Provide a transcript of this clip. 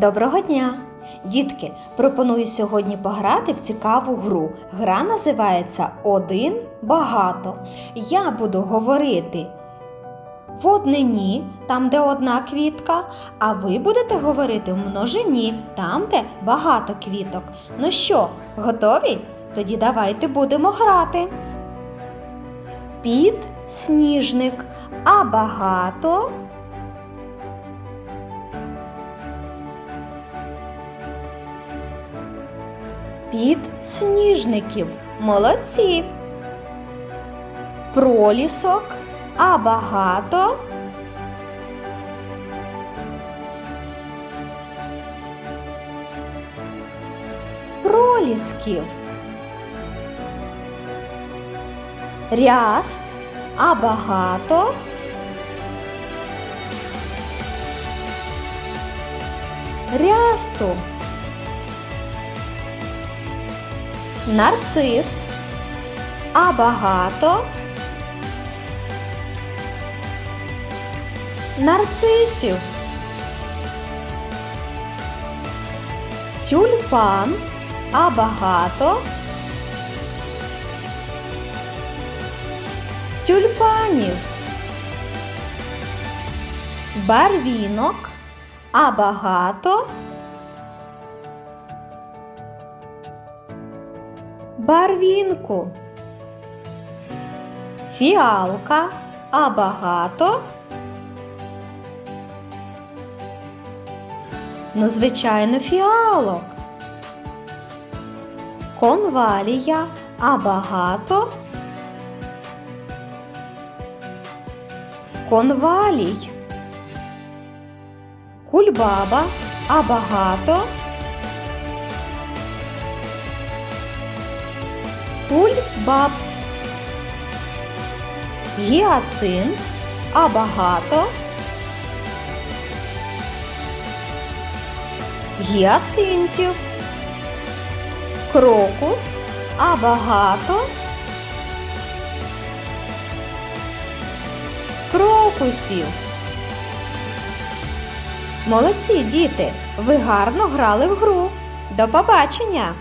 Доброго дня! Дітки, пропоную сьогодні пограти в цікаву гру. Гра називається Один багато. Я буду говорити в однині, там, де одна квітка, а ви будете говорити в множині, там, де багато квіток. Ну що, готові? Тоді давайте будемо грати. Під сніжник, а багато. Під сніжників. Молодці. Пролісок, а багато. Пролісків. Ряст, а багато. Рясту. Нарцис, а багато? Нарцисів, тюльпан, а багато? Тюльпанів, барвінок, а багато барвінку, фіалка, а багато. Ну, звичайно, фіалок. Конвалія, а багато. Конвалій. Кульбаба, а багато. Кульбаб. Гіацинт, а багато. Гіацинтів. Крокус, а багато. Крокусів. Молодці, діти! Ви гарно грали в гру. До побачення!